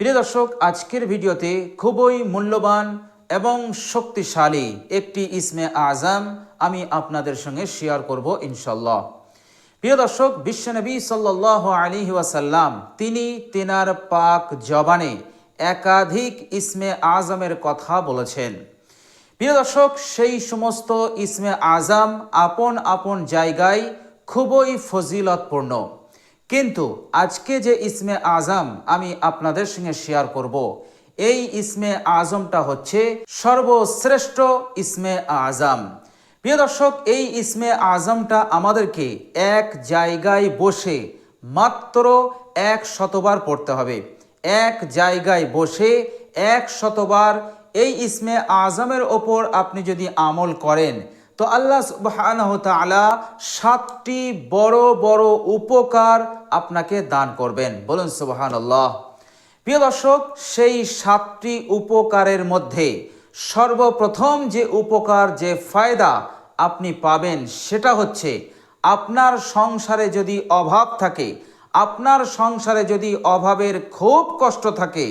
প্রিয় দর্শক, আজকের ভিডিওতে খুবই মূল্যবান এবং শক্তিশালী একটি ইসমে আজম আমি আপনাদের সঙ্গে শেয়ার করব ইনশাল্লাহ প্রিয় দর্শক, বিশ্বনবী সাল্লাহ আলী ওয়াসাল্লাম, তিনি তেনার পাক জবানে একাধিক ইসমে আজমের কথা বলেছেন। প্রিয় দর্শক, সেই সমস্ত ইসমে আজম আপন আপন জায়গায় খুবই ফজিলতপূর্ণ। কিন্তু আজকে যে ইসমে আজম আমি আপনাদের সঙ্গে শেয়ার করব, এই ইসমে আজমটা হচ্ছে সর্বশ্রেষ্ঠ ইসমে আজম। প্রিয় দর্শক, এই ইসমে আজমটা আমাদেরকে এক জায়গায় বসে মাত্র এক শতবার পড়তে হবে। এক জায়গায় বসে এক শতবার এই ইসমে আজমের ওপর আপনি যদি আমল করেন তো আল্লাহ সুবহানাহু তাআলা সাতটি বড় বড় উপকার আপনাকে দান করবেন। বলুন সুবহানাল্লাহ। প্রিয় দর্শক, সেই সাতটি উপকারের মধ্যে সর্বপ্রথম যে উপকার, যে ফায়দা আপনি পাবেন সেটা হচ্ছে আপনার সংসারে যদি অভাব থাকে, আপনার সংসারে যদি অভাবের খুব কষ্ট থাকে,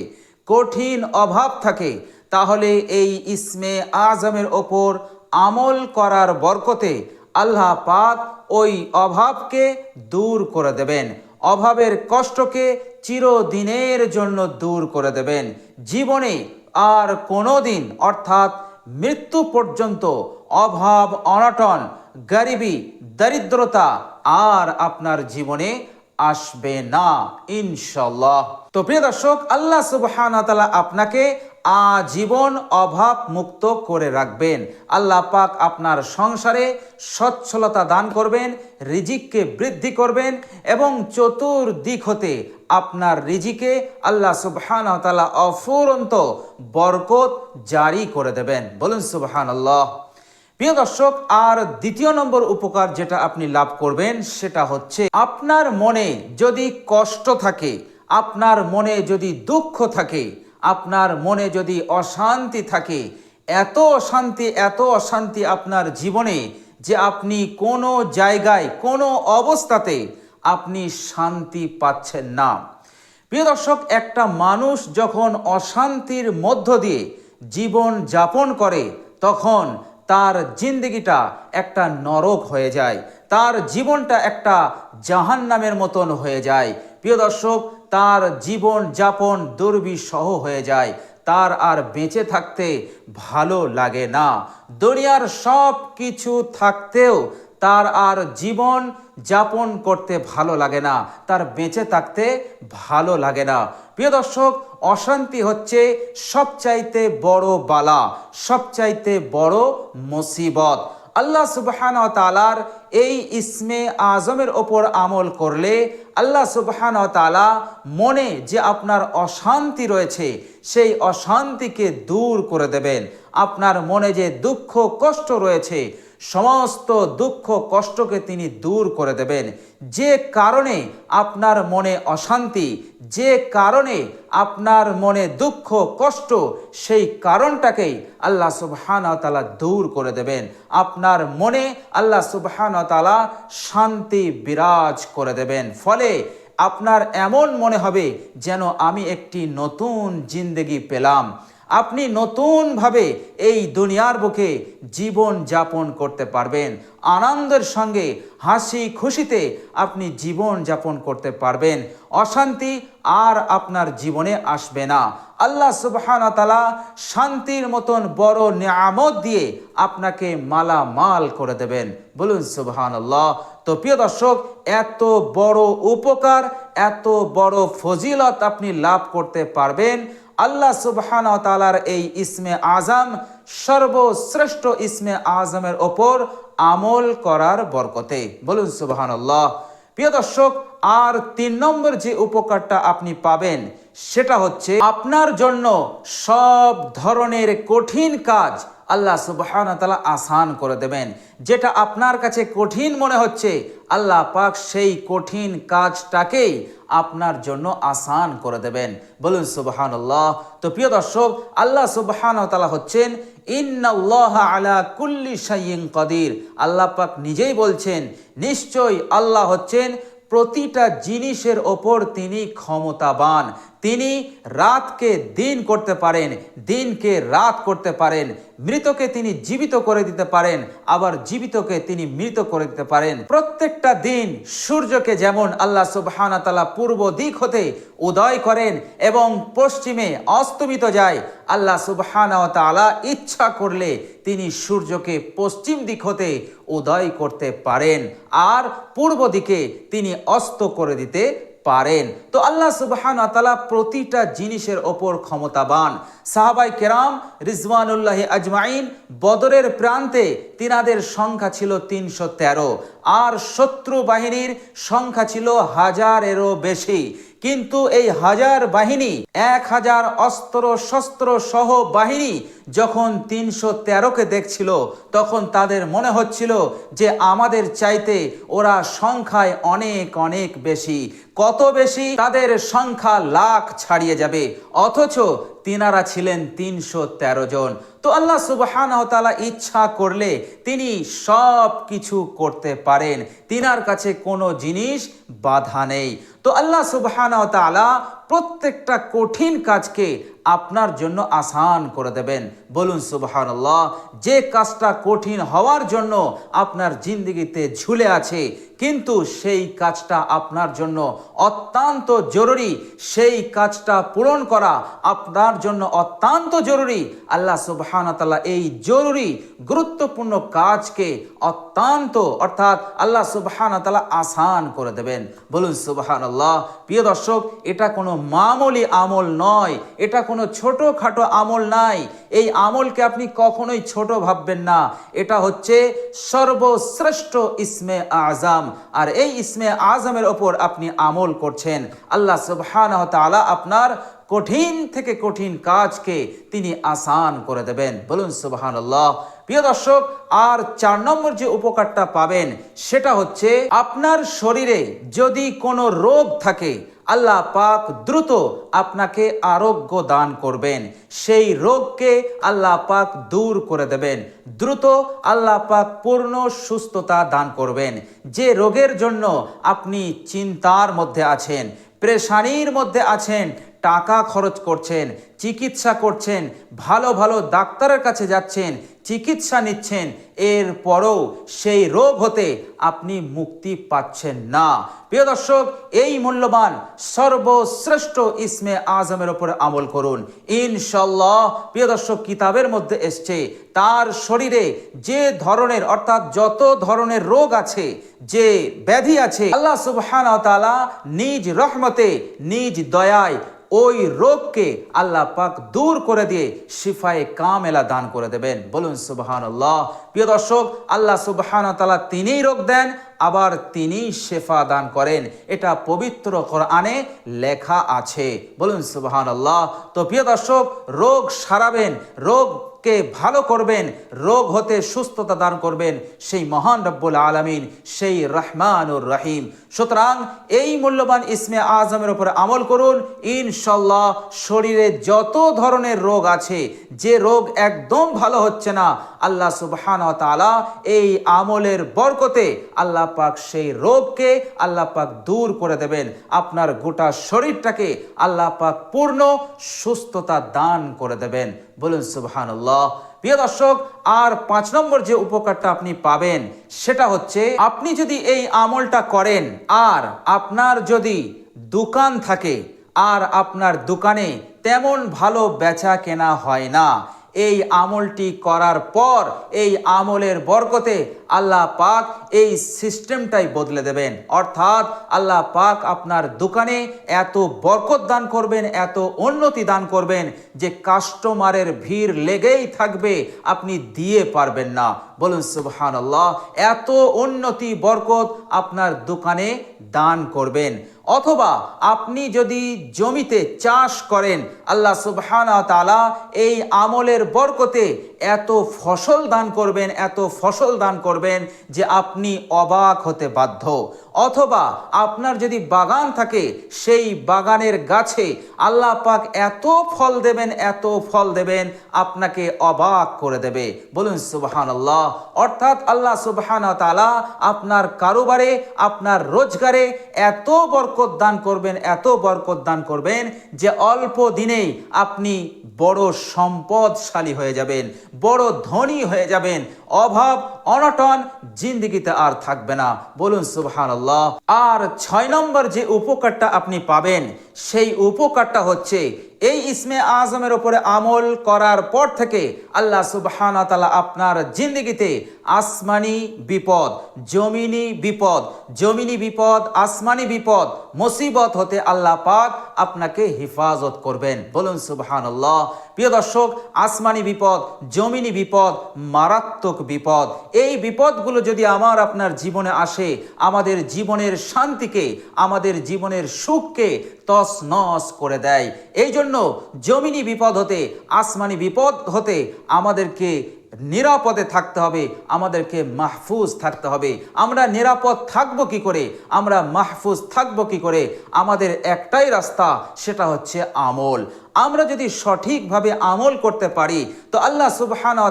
কঠিন অভাব থাকে, তাহলে এই ইসমে আজমের ওপর আমল করার বরকতে আল্লাহ পাক ওই অভাবকে দূর করে দেবেন। অভাবের কষ্টকে চিরদিনের জন্য দূর করে দেবেন। জীবনে আর কোনো দিন অর্থাৎ মৃত্যু পর্যন্ত অভাব, অনটন, গরিবি, দারিদ্রতা আর আপনার জীবনে আসবে না ইনশাল্লাহ তো প্রিয় দর্শক, আল্লাহ সুবহানাহু ওয়া আপনাকে আজীবন অভাব মুক্ত করে রাখবেন। আল্লাহ পাক আপনার সংসারে সচ্ছলতা দান করবেন, রিজিককে বৃদ্ধি করবেন এবং চতুর্দিক হতে আপনার রিজিকে আল্লাহ সুবহানাহু ওয়া তাআলা অফুরন্ত বরকত জারি করে দেবেন। বলুন সুবহানাল্লাহ। প্রিয় দর্শক, আর দ্বিতীয় নম্বর উপকার যেটা আপনি লাভ করবেন সেটা হচ্ছে আপনার মনে যদি কষ্ট থাকে, আপনার মনে যদি দুঃখ থাকে আপনার মনে যদি অশান্তি থাকে, এত অশান্তি এত অশান্তি আপনার জীবনে যে আপনি কোনো জায়গায়, কোনো অবস্থাতে আপনি শান্তি পাচ্ছেন না। প্রিয় দর্শক, একটা মানুষ যখন অশান্তির মধ্য দিয়ে জীবন যাপন করে, তখন তার জিন্দগিটা একটা নরক হয়ে যায়। তার জীবনটা একটা জাহান নামের মতন হয়ে যায়। প্রিয় দর্শক, তার জীবন যাপন দুর্বিষহ হয়ে যায়। তার আর বেঁচে থাকতে ভালো লাগে না। দুনিয়ার সব কিছু থাকতেও তার আর জীবন যাপন করতে ভালো লাগে না। তার বেঁচে থাকতে ভালো লাগে না। প্রিয় দর্শক, অশান্তি হচ্ছে সবচাইতে বড় বালা, সবচাইতে বড় মুসিবত। আল্লাহ সুবহান তালার এই ইসমে আজমের ওপর আমল করলে আল্লাহ সুবহান তালা মনে যে আপনার অশান্তি রয়েছে, সেই অশান্তিকে দূর করে দেবেন। আপনার মনে যে দুঃখ, কষ্ট রয়েছে সমস্ত দুঃখ কষ্টকে তিনি দূর করে দেবেন। যে কারণে আপনার মনে অশান্তি, যে কারণে আপনার মনে দুঃখ, কষ্ট, সেই কারণটাকেই আল্লাহ সুবহান তালা দূর করে দেবেন। আপনার মনে আল্লাহ সুবহান তালা শান্তি বিরাজ করে দেবেন। ফলে আপনার এমন মনে হবে যেন আমি একটি নতুন জিন্দগি পেলাম। আপনি নতুনভাবে এই দুনিয়ার বুকে জীবন যাপন করতে পারবেন। আনন্দের সঙ্গে, হাসি খুশিতে আপনি জীবন যাপন করতে পারবেন। অশান্তি আর আপনার জীবনে আসবে না। আল্লাহ সুবহান তালা শান্তির মতন বড় নিয়ামত দিয়ে আপনাকে মালা মাল করে দেবেন। বলুন সুবহান আল্লাহ তো প্রিয় দর্শক, এত বড় উপকার, এত বড় ফজিলত আপনি লাভ করতে পারবেন। আল্লাহ সুবহান তালার এই ইসমে আজম সর্বশ্রেষ্ঠ ইসমে আজমের ওপর আমল করার বরকতে। বলুন সুবহান প্রিয় দর্শক, আর তিন নম্বর যে উপকারটা আপনি পাবেন, সেটা হচ্ছে আপনার জন্য সব ধরনের কঠিন কাজ আল্লাহ সুবহান তালা আসান করে দেবেন। যেটা আপনার কাছে কঠিন মনে হচ্ছে, আল্লাহ পাক সেই কঠিন কাজটাকেই আপনার জন্য আসান করে দেবেন। বলুন সুবহান তো প্রিয় দর্শক, আল্লাহ সুবহান তালা হচ্ছেন, ইন্নাল্লাহ আলা কুল্লি শাইইন কদির। আল্লাহ পাক নিজেই বলছেন, নিশ্চয়ই আল্লাহ হচ্ছেন প্রতিটা জিনিসের ওপর তিনি ক্ষমতাবান। তিনি রাতকে দিন করতে পারেন, দিনকে রাত করতে পারেন, মৃতকে তিনি জীবিত করে দিতে পারেন, আবার জীবিতকে তিনি মৃত করে দিতে পারেন। প্রত্যেকটা দিন সূর্যকে যেমন আল্লাহ সুবহানা তালা পূর্ব দিক হতে উদয় করেন এবং পশ্চিমে অস্তমিত যায়, আল্লাহ সুবহানা তালা ইচ্ছা করলে তিনি সূর্যকে পশ্চিম দিক হতে উদয় করতে পারেন। আর পূর্ব দিকে তিনি অস্ত করে দিতে পারেন। তো আল্লাহ সুবাহান আতালা প্রতিটা জিনিসের ওপর ক্ষমতাবান। সাহাবাই কেরাম রিজওয়ানুল্লাহ আজমাইন বদরের প্রান্তে তিনাদের সংখ্যা ছিল তিনশো তেরো। আর শত্রু বাহিনীর সংখ্যা ছিল হাজারেরও বেশি। কিন্তু এই হাজার বাহিনী, এক হাজার অস্ত্র শস্ত্র সহ বাহিনী যখন তিনশো তেরোকে দেখছিল, তখন তাদের মনে হচ্ছিল যে আমাদের চাইতে ওরা সংখ্যায় অনেক অনেক বেশি। কত বেশি তাদের সংখ্যা লাখ ছাড়িয়ে যাবে। অথচ তিনারা ছিলেন তিনশো তেরো জন। তো আল্লাহ সুবহান ইচ্ছা করলে তিনি সব কিছু করতে পারেন। তিনার কাছে কোনো জিনিস বাধা নেই। তো আল্লাহ সুবহান তালা প্রত্যেকটা কঠিন কাজকে আপনার জন্য আসান করে দেবেন। বলুন সুবহানাল্লাহ, যে কাজটা কঠিন হওয়ার জন্য আপনার জিন্দগিতে ঝুলে আছে, কিন্তু সেই কাজটা আপনার জন্য অত্যন্ত জরুরি, সেই কাজটা পূরণ করা আপনার জন্য অত্যন্ত জরুরি। আল্লাহ সুবহানাতাল্লাহ এই জরুরি, গুরুত্বপূর্ণ কাজকে অত্যন্ত, অর্থাৎ আল্লাহ সুবহানাতাল্লাহ আসান করে দেবেন। বলুন সুবহানাল্লাহ প্রিয় দর্শক, এটা কোনো মামুলি আমল নয়, এটা কোনো ছোটোখাটো আমল নাই। এই আমলকে আপনি কখনোই ছোট ভাববেন না। এটা হচ্ছে সর্বশ্রেষ্ঠ ইসমে আজম। আর এই ইসমে আজমের ওপর আপনি আমল করছেন। আল্লাহ সুবহান আপনার কঠিন থেকে কঠিন কাজকে তিনি আসান করে দেবেন। বলুন সুবহান আল্লাহ প্রিয় দর্শক, আর চার নম্বর যে উপকারটা পাবেন, সেটা হচ্ছে আপনার শরীরে যদি কোনো রোগ থাকে, আল্লাহ পাক দ্রুত আপনাকে আরোগ্য দান করবেন। সেই রোগকে আল্লাহ পাক দূর করে দেবেন। দ্রুত আল্লাহ পাক পূর্ণ সুস্থতা দান করবেন। যে রোগের জন্য আপনি চিন্তার মধ্যে আছেন, প্রেশানির মধ্যে আছেন টাকা খরচ করছেন, চিকিৎসা করছেন, ভালো ভালো ডাক্তারের কাছে যাচ্ছেন, চিকিৎসা নিচ্ছেন, এরপরও সেই রোগ হতে আপনি মুক্তি পাচ্ছেন না। প্রিয় দর্শক, এই মূল্যবান সর্বশ্রেষ্ঠ ইসমে আজমের ওপরে আমল করুন। ইনশাল্লাহ প্রিয় দর্শক, কিতাবের মধ্যে এসছে, তার শরীরে যে ধরনের, অর্থাৎ যত ধরনের রোগ আছে, যে ব্যাধি আছে, আল্লাহ সুবহান তাআলা নিজ রহমতে, নিজ দয়ায় ওই রোগকে আল্লাহ পাক দূর করে দিয়ে শিফায়ে কামেলা দান করে দেবেন। বলুন সুবহান আল্লাহ প্রিয় দর্শক, আল্লাহ সুবাহান তালা তিনিই রোগ দেন, আবার তিনি শেফা দান করেন। এটা পবিত্র কোরআনে লেখা আছে। বলুন সুবাহান আল্লাহ তো প্রিয় দর্শক, রোগ সারাবেন, রোগ কে ভালো করবেন, রোগ হতে সুস্থতা দান করবেন, সেই মহান রব্বুল আলমিন, সেই রহমানুর রহিম। সুতরাং এই মূল্যবান ইসমে আজমের উপরে আমল করুন। ইনশাল্লাহ শরীরে যত ধরনের রোগ আছে, যে রোগ একদম ভালো হচ্ছে না আল্লাহ সুবহান তালা এই আমলের বরকতে আল্লাহ পাক সেই রোগকে আল্লাহ পাক দূর করে দেবেন। আপনার গোটা শরীরটাকে আল্লাহ পাক পূর্ণ সুস্থতা দান করে দেবেন। বলুন সুবহানাল্লাহ। প্রিয় দর্শক, আর পাঁচ নম্বর যে উপকারটা আপনি পাবেন সেটা হচ্ছে আপনি যদি এই আমলটা করেন, আর আপনার যদি দোকান থাকে, আর আপনার দোকানে তেমন ভালো বেচা কেনা হয় না এই আমলটি করার পর এই আমলের বরকতে আল্লাহ পাক এই সিস্টেমটাই বদলে দেবেন। অর্থাৎ আল্লাহ পাক আপনার দোকানে এত বরকত দান করবেন, এত উন্নতি দান করবেন যে কাস্টমারের ভিড় লেগেই থাকবে, আপনি দিয়ে পারবেন না। বলুন সুবহান আল্লাহ এত উন্নতি, বরকত আপনার দোকানে দান করবেন। অথবা আপনি যদি জমিতে চাষ করেন, আল্লাহ সুবহানা তালা এই আমলের বরকতে এত ফসল দান করবেন, এত ফসল দান করবেন যে আপনি অবাক হতে বাধ্য। অথবা আপনার যদি বাগান থাকে, সেই বাগানের গাছে আল্লাহ পাক এত ফল দেবেন, এত ফল দেবেন, আপনাকে অবাক করে দেবে। বলুন সুবহান আল্লাহ অর্থাৎ আল্লাহ সুবহান তালা আপনার কারোবারে, আপনার রোজগারে এত বরকত বরকত দান করবেন, এত বরকত দান করবেন যে অল্প দিনেই আপনি বড় সম্পদশালী হয়ে যাবেন, বড় ধনী হয়ে যাবেন অভাব, অনটন জিন্দিগিতে আর থাকবে না। বলুন সুবহান আর ছয় নম্বর যে উপকারটা আপনি পাবেন, সেই উপকারটা হচ্ছে, এই ইসমে আজমের উপরে আমল করার পর থেকে আল্লাহ সুবহান আপনার জিন্দিগিতে আসমানি বিপদ, জমিনি বিপদ জমিনি বিপদ, আসমানি বিপদ, মুসিবত হতে আল্লাহ পাক আপনাকে হেফাজত করবেন। বলুন সুবহান প্রিয় দর্শক, আসমানি বিপদ, জমিনি বিপদ মারাত্মক বিপদ, এই বিপদগুলো যদি আমার আপনার জীবনে আসে, আমাদের জীবনের শান্তিকে, আমাদের জীবনের সুখকে তস নস করে দেয়। এই জন্য জমিনি বিপদ হতে, আসমানি বিপদ হতে আমাদেরকে নিরাপদে থাকতে হবে, আমাদেরকে মাহফুজ থাকতে হবে। আমরা নিরাপদ থাকব কি করে? আমরা মাহফুজ থাকব কি করে? আমাদের একটাই রাস্তা, সেটা হচ্ছে আমল। আমরা যদি সঠিকভাবে আমল করতে পারি, তো আল্লাহ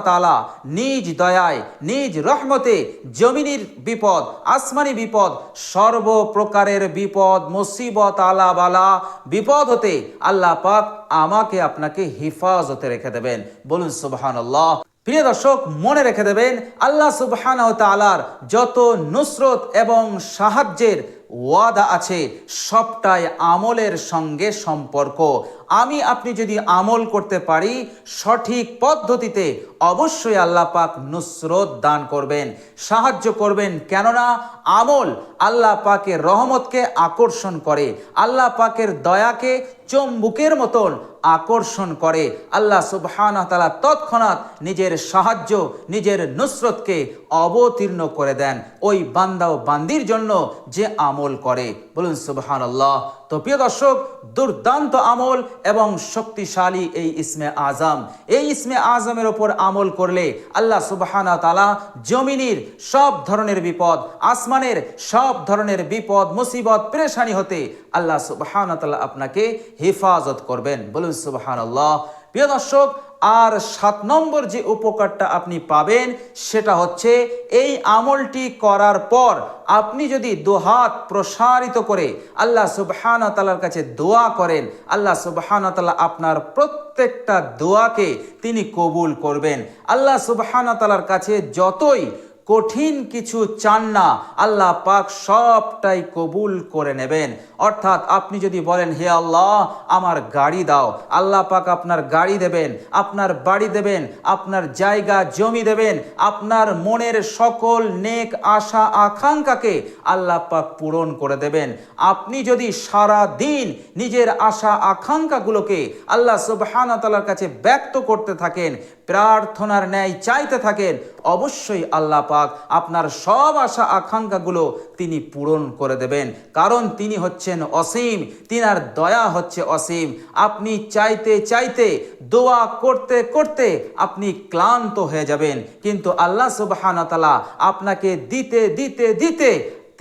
তালা নিজ দয়ায়, নিজ রহমতে জমিনির বিপদ, আসমানি বিপদ, সর্বপ্রকারের বিপদ, মুসিবত আলা বালা বিপদ হতে আল্লাহ পাক আমাকে আপনাকে হিফাজতে রেখে দেবেন। বলুন সুবহান আল্লাহ প্রিয় দর্শক, মনে রেখে দেবেন, আল্লাহ সুবহান তালার যত নুসরত এবং সাহায্যের ওয়াদা আছে, সবটাই আমলের সঙ্গে সম্পর্ক। আমি আপনি যদি আমল করতে পারি, সঠিক পদ্ধতিতে অবশ্যই আল্লাহ পাক নুসরত দান করবেন। সাহায্য করবেন কেননা আমল আল্লাহ পাকের রহমতকে আকর্ষণ করে, আল্লাহ পাকের দয়াকে চম্বুকের মতন আকর্ষণ করে। আল্লাহ তালা তৎক্ষণাৎ নিজের সাহায্য, নিজের নুসরতকে অবতীর্ণ করে দেন। ওই বান্দা ও বান্দির জন্য যে আমল করে। বলুন সুবহান আল্লাহ তো প্রিয় দর্শক, দুর্দান্ত আমল এবং শক্তিশালী এই ইসমে আজম। এই ইসমে আজমের ওপর আমল করলে আল্লাহ সুবহানা তালা জমিনির সব ধরনের বিপদ, আসমানের সব ধরনের বিপদ, মুসিবত, পেরেশানি হতে আল্লাহ সুবহানা তালা আপনাকে হেফাজত করবেন। বলুন সুবহান আল্লাহ প্রিয় দর্শক আর সাত নম্বর যে উপকারটা আপনি পাবেন, সেটা হচ্ছে এই আমলটি করার পর আপনি যদি দোহাত প্রসারিত করে আল্লাহ সুবহান তালার কাছে দোয়া করেন, আল্লাহ সুবহান তালা আপনার প্রত্যেকটা দোয়াকে তিনি কবুল করবেন। আল্লাহ সুবহান তালার কাছে যতই কঠিন কিছু চান না, আল্লাহ পাক সবটাই কবুল করে নেবেন। অর্থাৎ আপনি যদি বলেন, হে আল্লাহ, আমার গাড়ি দাও। আল্লাহ পাক আপনার গাড়ি দেবেন, আপনার বাড়ি দেবেন, আপনার জায়গা, জমি দেবেন, আপনার মনের সকল নেক আশা, আকাঙ্ক্ষাকে আল্লাহ পাক পূরণ করে দেবেন। আপনি যদি সারা দিন নিজের আশা, আকাঙ্ক্ষাগুলোকে আল্লাহ সুবহানতালার কাছে ব্যক্ত করতে থাকেন, প্রার্থনার ন্যায় চাইতে থাকেন, অবশ্যই আল্লাহ পাক আপনার সব আশা আকাঙ্ক্ষাগুলো তিনি পূরণ করে দেবেন। কারণ তিনি হচ্ছেন অসীম, তিনার দয়া হচ্ছে অসীম। আপনি চাইতে চাইতে, দোয়া করতে করতে আপনি ক্লান্ত হয়ে যাবেন। কিন্তু আল্লাহ সুবাহানতালা আপনাকে দিতে দিতে দিতে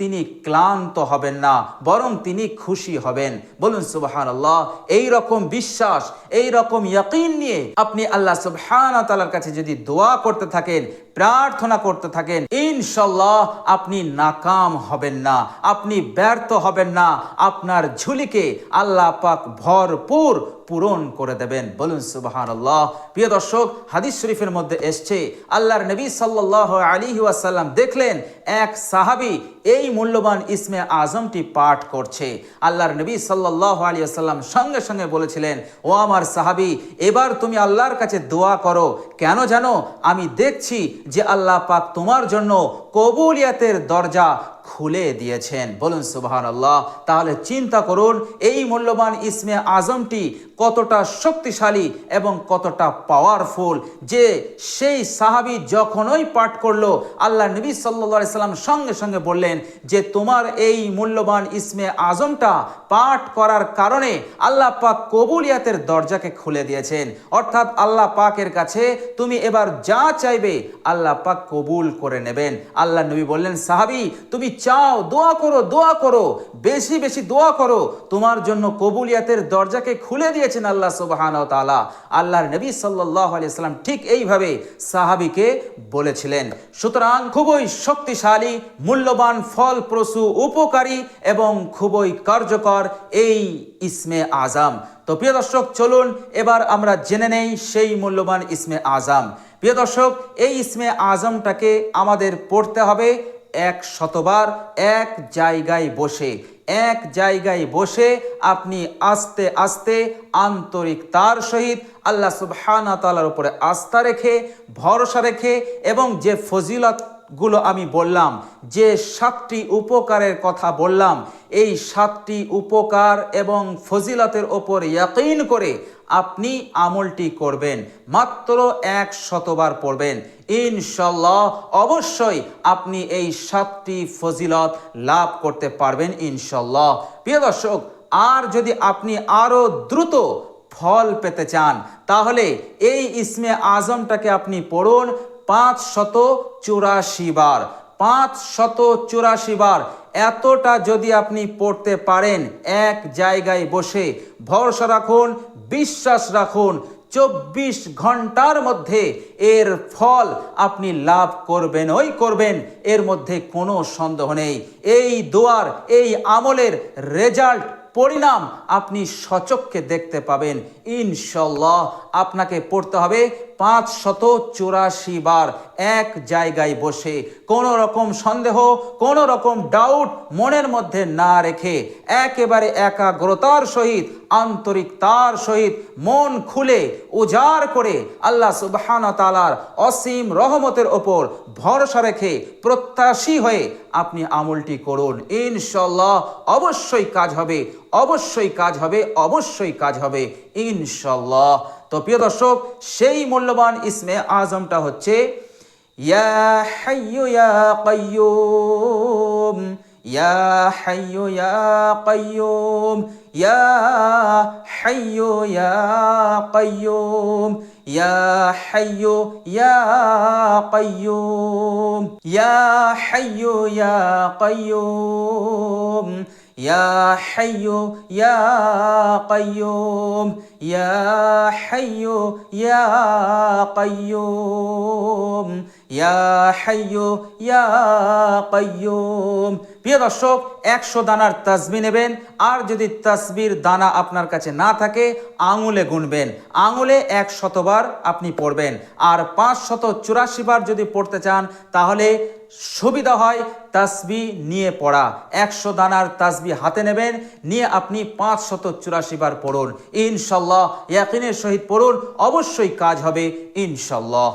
তিনি ক্লান্ত হবেন না, বরং তিনি খুশি হবেন। বলুন সুবাহান আল্লাহ এই রকম বিশ্বাস, এই রকম ইয়াকিন নিয়ে আপনি আল্লাহ সুবহান তালার কাছে যদি দোয়া করতে থাকেন প্রার্থনা করতে থাকেন, ইনশাল্লাহ আপনি নাকাম হবেন না, আপনি ব্যর্থ হবেন না, আপনার ঝুলিকে আল্লাহ পাক ভরপুর পূরণ করে দেবেন। বলুন সুবাহান আল্লাহ প্রিয় দর্শক, হাদিস শরীফের মধ্যে এসছে, আল্লাহর নবী সাল্লাহ আলী ওয়াসাল্লাম দেখলেন, এক সাহাবি এই মূল্যবান ইসমে আজমটি পাঠ করছে। আল্লাহর নবী সাল্লাহ আলী আসাল্লাম সঙ্গে সঙ্গে বলেছিলেন, ও আমার সাহাবি, এবার তুমি আল্লাহর কাছে দোয়া করো। কেন জানো? আমি দেখছি যে আল্লাহ পাক তোমার জন্য কবুলিয়াতের দরজা খুলে দিয়েছেন। বলুন সুবাহান আল্লাহ তাহলে চিন্তা করুন, এই মূল্যবান ইসমে আজমটি কতটা শক্তিশালী এবং কতটা পাওয়ারফুল যে সেই সাহাবি যখনই পাঠ করল, আল্লাহ নবী সাল্লা সাল্লাম সঙ্গে সঙ্গে বললেন যে, তোমার এই মূল্যবান ইসমে আজমটা পাঠ করার কারণে আল্লাহ পাক কবুলিয়াতের দরজাকে খুলে দিয়েছেন। অর্থাৎ আল্লাহ পাকের কাছে তুমি এবার যা চাইবে আল্লাহ পাক কবুল করে নেবেন। আল্লাহ নবী বললেন, সাহাবি, তুমি চাও, দোয়া করো দোয়া করো, বেশি বেশি দোয়া করো। তোমার জন্য কবুলিয়াতের দরজাকে খুলে দিয়েছেন আল্লাহ সুবাহান তালা আল্লাহর নবী সাল্লাহ আলিয়াল্লাম ঠিক এইভাবে সাহাবিকে বলেছিলেন। সুতরাং খুবই শক্তিশালী, মূল্যবান, ফলপ্রসূ, উপকারী এবং খুবই কার্যকর এই ইসমে আজাম। তো প্রিয় দর্শক, চলুন এবার আমরা জেনে নেই সেই মূল্যবান ইসমে আজাম। প্রিয় দর্শক, এই ইসমে আজমটাকে আমাদের পড়তে হবে এক শতবার, এক জায়গায় বসে। এক জায়গায় বসে আপনি আস্তে আস্তে আন্তরিক তার সহিত আল্লাহ সুবহানা তালার উপরে আস্থা রেখে, ভরসা রেখে এবং যে ফজিলতগুলো আমি বললাম, যে সাতটি উপকারের কথা বললাম, এই সাতটি উপকার এবং ফজিলতের ওপর ইয়াকিন করে আপনি আমলটি করবেন, মাত্র এক শতবার পড়বেন। ইনশাল্লাহ অবশ্যই আপনি এই সাতটি ফজিলত লাভ করতে পারবেন ইনশাল্লাহ প্রিয় দর্শক, আর যদি আপনি আরও দ্রুত ফল পেতে চান, তাহলে এই ইসমে আজমটাকে আপনি পড়ুন পাঁচ শত চুরাশি বার। পাঁচ শত চুরাশি বার এতটা যদি আপনি পড়তে পারেন এক জায়গায় বসে, ভরসা রাখুন বিশ্বাস রাখুন, চব্বিশ ঘণ্টার মধ্যে এর ফল আপনি লাভ করবেন, ওই করবেন, এর মধ্যে কোনো সন্দেহ নেই। এই দোয়ার, এই আমলের রেজাল্ট পরিণাম আপনি সচক্ষে দেখতে পাবেন। ইনশাল্লাহ আপনাকে পড়তে হবে পাঁচ শত চুরাশি বার এক জায়গায় বসে কোনো রকম সন্দেহ কোনো রকম ডাউট মনের মধ্যে না রেখে একেবারে একাগ্রতার সহিত, আন্তরিকতার সহিত মন খুলে উজাড় করে আল্লাহ সুবহানা তালার অসীম রহমতের ওপর ভরসা রেখে প্রত্যাশী হয়ে আপনি আমলটি করুন। ইনশাল্লাহ অবশ্যই কাজ হবে, অবশ্যই কাজ হবে, অবশ্যই কাজ হবে। ইনশাল্লাহ তো প্রিয় দর্শক, সেই মূল্যবান ইসমে আজমটা হচ্ছে, ইয়া হাইয়ু ইয়া কাইয়ুম, ইয়া ইয়া ইয়া ইয়া ইয়া يا حي يا قيوم يا حي يا قيوم প্রিয় দর্শক একশো দানার তাসবি নেবেন আর যদি তাসবির দানা আপনার কাছে না থাকে আঙুলে গুনবেন আঙুলে এক শতবার আপনি পড়বেন আর পাঁচ শত চুরাশি বার যদি পড়তে চান তাহলে সুবিধা হয় তাসবি নিয়ে পড়া একশো দানার তাসবি হাতে নেবেন নিয়ে আপনি পাঁচ শত চুরাশি বার পড়ুন ইনশাল্লাহ ইয়াকিনের সহিত পড়ুন অবশ্যই কাজ হবে ইনশাল্লাহ